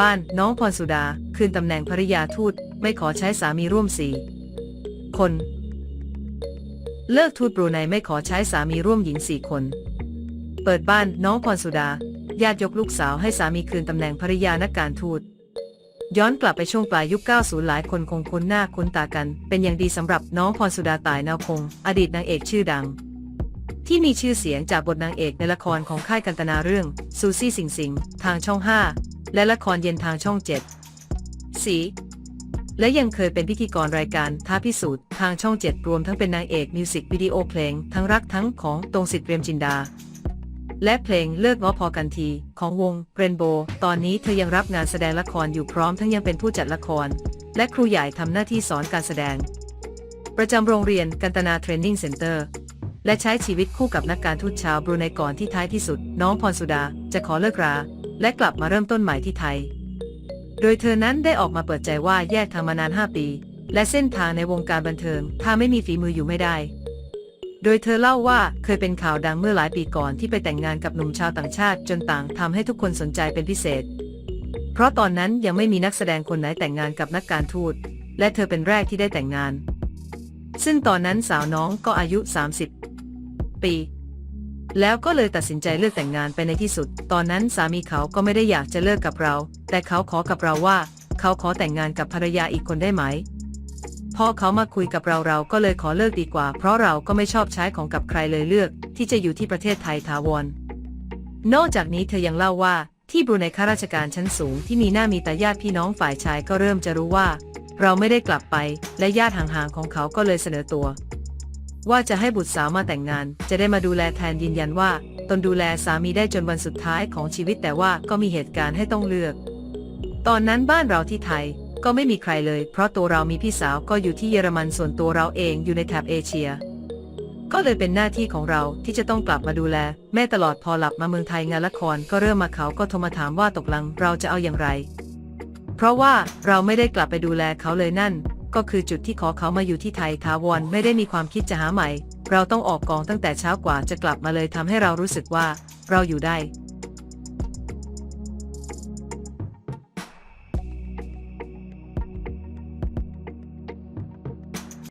บ้าน น้องพรสุดา คืนตำแหน่งภริยาทูต ไม่ขอใช้สามีร่วมสี่คน เลิกทูตบรูไนไม่ขอใช้สามีร่วมหญิงสี่คน เปิดบ้านน้องพรสุดา ญาติยกลูกสาวให้สามีคืนตำแหน่งภริยานักการทูต ย้อนกลับไปช่วงปลายยุค 90 หลายคนคงคุ้นหน้าคุ้นตากัน เป็นอย่างดีสำหรับน้องพรสุดาตายนาวพงอดีตนางเอกชื่อดังที่มีชื่อเสียงจากบทนางเอกในละครของค่ายกันตนาเรื่องซูซี่สิงสิงทางช่อง 5 และละครเย็นทางช่อง7สีและยังเคยเป็นพิธีกรรายการท้าพิสูจน์ทางช่อง7รวมทั้งเป็นนางเอกมิวสิกวิดีโอเพลง ทั้งรักทั้งของตรงสิทธิ์เรียมจินดา และเพลงเลิกง้อพอกันที ของวงเรนโบตอนนี้เธอยังรับงานแสดงละครอยู่พร้อมทั้งยังเป็นผู้จัดละคร และครูใหญ่ทำหน้าที่สอนการแสดง ประจำโรงเรียนกันตนาเทรนนิ่งเซ็นเตอร์และใช้ชีวิตคู่กับนักการทูตชาวบรูไนก่อนที่ท้ายที่สุด น้องพรสุดาจะขอเลิกรา และกลับมาเริ่มต้นใหม่ที่ไทย โดยเธอนั้นได้ออกมาเปิดใจว่าแยกทางมานาน 5 ปี และเส้นทางในวงการบันเทิง ถ้าไม่มีฝีมืออยู่ไม่ได้ โดยเธอเล่าว่าเคยเป็นข่าวดังเมื่อหลายปีก่อนที่ไปแต่งงานกับหนุ่มชาวต่างชาติจนต่างทำให้ทุกคนสนใจเป็นพิเศษ เพราะตอนนั้นยังไม่มีนักแสดงคนไหนแต่งงานกับนักการทูต และเธอเป็นแรกที่ได้แต่งงาน ซึ่งตอนนั้นสาวน้องก็อายุ 30 ปี แล้วก็เลยตัดสินใจเลือกแต่งงานไปในที่สุด ตอนนั้นสามีเขาก็ไม่ได้อยากจะเลิกกับเรา แต่เขาขอกับเราว่า เขาขอแต่งงานกับภรรยาอีกคนได้ไหม พอเขามาคุยกับเราเราก็เลยขอเลิกดีกว่า เพราะเราก็ไม่ชอบใช้ของกับใครเลยเลือก ที่จะอยู่ที่ประเทศไทยถาวร นอกจากนี้เธอยังเล่าว่าที่บรูไนข้าราชการชั้นสูงที่มีหน้ามีตาญาติพี่น้องฝ่ายชายก็เริ่มจะรู้ว่า เราไม่ได้กลับไป และญาติห่างๆของเขาก็เลยเสนอตัว ว่าจะให้บุตรสาวมาแต่งงาน จะได้มาดูแลแทนยืนยันว่า ตนดูแลสามีได้จนวันสุดท้ายของชีวิตแต่ว่าก็มีเหตุการณ์ให้ต้องเลือก ตอนนั้นบ้านเราที่ไทยก็ไม่มีใครเลย เพราะตัวเรามีพี่สาวก็อยู่ที่เยอรมันส่วนตัวเราเองอยู่ในแถบเอเชีย ก็เลยเป็นหน้าที่ของเราที่จะต้องกลับมาดูแล แม่ตลอดพอหลับมาเมืองไทยงานละครก็เริ่มมาเขาก็โทรมาถามว่าตกลงเราจะเอาอย่างไร เพราะว่าเราไม่ได้กลับไปดูแลเขาเลยนั่น ก็คือจุดที่ขอเขามาอยู่ที่ไทยทาวรไม่ได้มีความคิดจะหาใหม่ เราต้องออกกองตั้งแต่เช้ากว่าจะกลับมาเลยทำให้เรารู้สึกว่า เราอยู่ได้